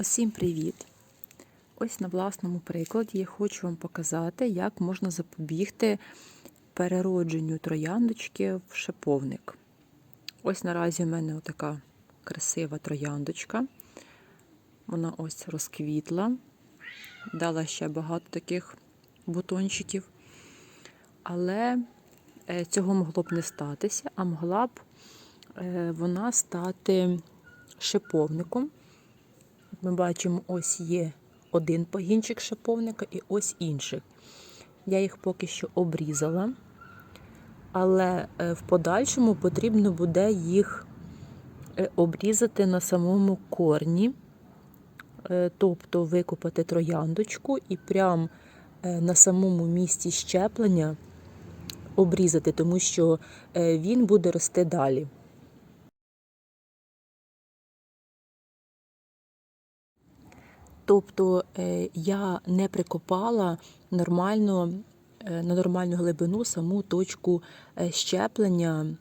Усім привіт! Ось на власному прикладі я хочу вам показати, як можна запобігти переродженню трояндочки в шиповник. Ось наразі в мене така красива трояндочка. Вона ось розквітла, дала ще багато таких бутончиків. Але е, цього могло б не статися, а могла б е, вона стати шиповником. Ми бачимо, ось є один пагінчик шиповника і ось інших. Я їх поки що обрізала, але е, в подальшому потрібно буде їх е, обрізати на самому корні, Е, тобто викопати трояндочку і прямо на самому місці щеплення обрізати, тому що він буде рости далі. Тобто е, я не прикопала нормально, е, на нормальну глибину саму точку е, щеплення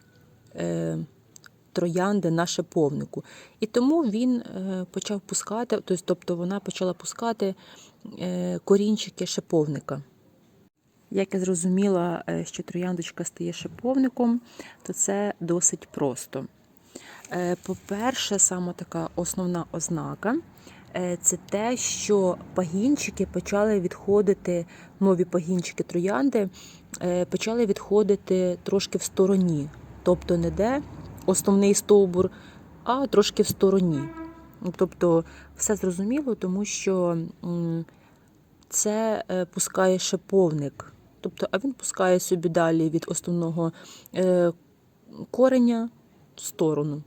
троянди на шиповнику. І тому він почав пускати, тобто вона почала пускати корінчики шиповника. Як я зрозуміла, що трояндочка стає шиповником, то це досить просто. По-перше, саме така основна ознака це те, що пагінчики почали відходити, нові пагінчики троянди почали відходити трошки в стороні. Тобто не де основний стовбур, а трошки в стороні. Тобто все зрозуміло, тому що це пускає шиповник. Тобто, а він пускає собі далі від основного кореня в сторону.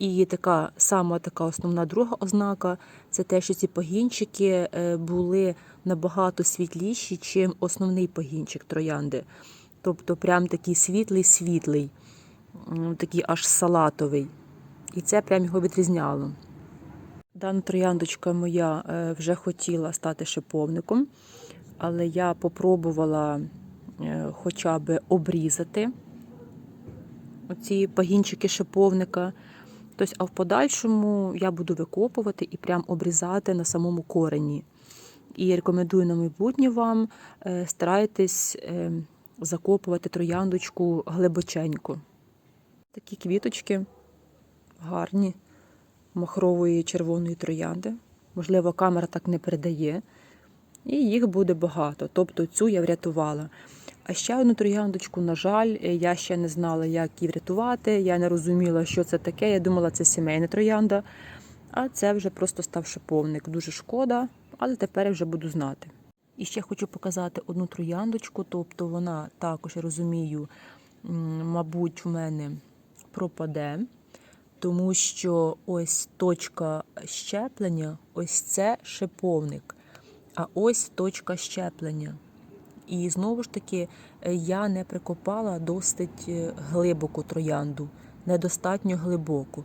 І така сама така основна друга ознака це те, що ці пагінчики були набагато світліші, чим основний пагінчик троянди. Тобто, прям такий світлий-світлий, такий аж салатовий. І це прям його відрізняло. Дана трояндочка моя вже хотіла стати шиповником, але я попробувала хоча б обрізати оці пагінчики шиповника. Тобто, а в подальшому я буду викопувати і прям обрізати на самому корені. І рекомендую на майбутнє вам старайтесь закопувати трояндочку глибоченько. Такі квіточки гарні, махрової червоної троянди. Можливо, камера так не передає. І їх буде багато. Тобто цю я врятувала. А ще одну трояндочку, на жаль, я ще не знала, як її врятувати. Я не розуміла, що це таке. Я думала, це сімейна троянда, а це вже просто став шиповник. Дуже шкода, але тепер я вже буду знати. І ще хочу показати одну трояндочку, тобто вона також, я розумію, мабуть, в мене пропаде, тому що ось точка щеплення, ось це шиповник, а ось точка щеплення. І знову ж таки, я не прикопала досить глибоку троянду, недостатньо глибоку.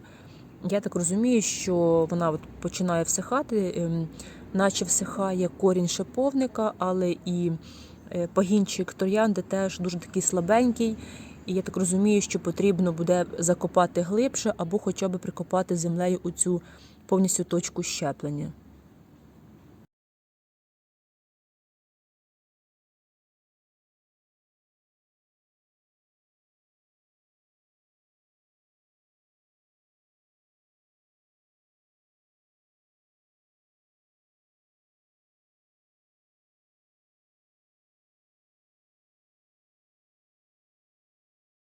Я так розумію, що вона от починає всихати, наче всихає корінь шиповника, але і пагінчик троянди теж дуже такий слабенький. І я так розумію, що потрібно буде закопати глибше або хоча б прикопати землею у цю повністю точку щеплення.